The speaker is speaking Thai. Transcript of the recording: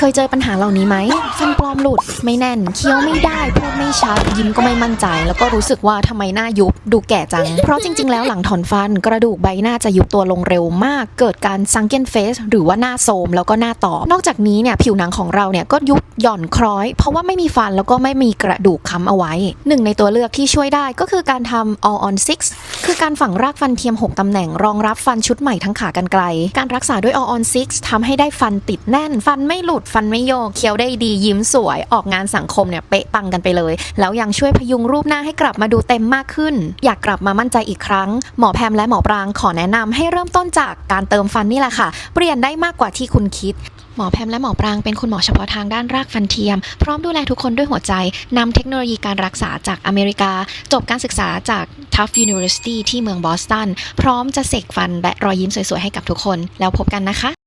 เคยเจอปัญหาเหล่านี้ไหมฟันปลอมหลุดไม่แน่น เคี้ยวไม่ได้พูดไม่ชัด ยิ้มก็ไม่มั่นใจ แล้วก็รู้สึกว่าทำไมหน้ายุบดูแก่จัง เพราะจริง ๆ แล้วหลังถอนฟันกระดูกใบหน้าจะยุบตัวลงเร็วมาก เกิดการซังเก n นเฟสหรือว่าหน้าโทมแล้วก็หน้าตอบ นอกจากนี้เนี่ยผิวหนังของเราเนี่ยก็ยุบหย่อนคล้อย เพราะว่าไม่มีฟันแล้วก็ไม่มีกระดูกค้ำเอาไว้หนึ่งในตัวเลือกที่ช่วยได้ก็คือการทำ all on six คือการฝังรากฟันเทียม 6ตำแหน่งรองรับฟันชุดใหม่ทั้งขากรรไกรการรักษาด้วย all on six ทำให้ได้ฟันติดแน่นฟันไม่หลุดฟันไม่โยกเคี้ยวได้ดียิ้มสวย ออกงานสังคมเนี่ยเป๊ะปังกันไปเลย แล้วยังช่วยพยุงรูปหน้าให้กลับมาดูเต็มมากขึ้น อยากกลับมามั่นใจอีกครั้ง หมอแพมและหมอปรางขอแนะนำให้เริ่มต้นจากการเติมฟันนี่แหละค่ะ เปลี่ยนได้มากกว่าที่คุณคิดหมอแพมและหมอปรางเป็นคุณหมอเฉพาะทางด้านรากฟันเทียม พร้อมดูแลทุกคนด้วยหัวใจนำเทคโนโลยีการรักษาจากอเมริกา จบการศึกษาจาก Tufts University ที่เมืองบอสตัน พร้อมจะเสกฟันและรอยยิ้มสวยๆ ให้กับทุกคน แล้วพบกันนะคะ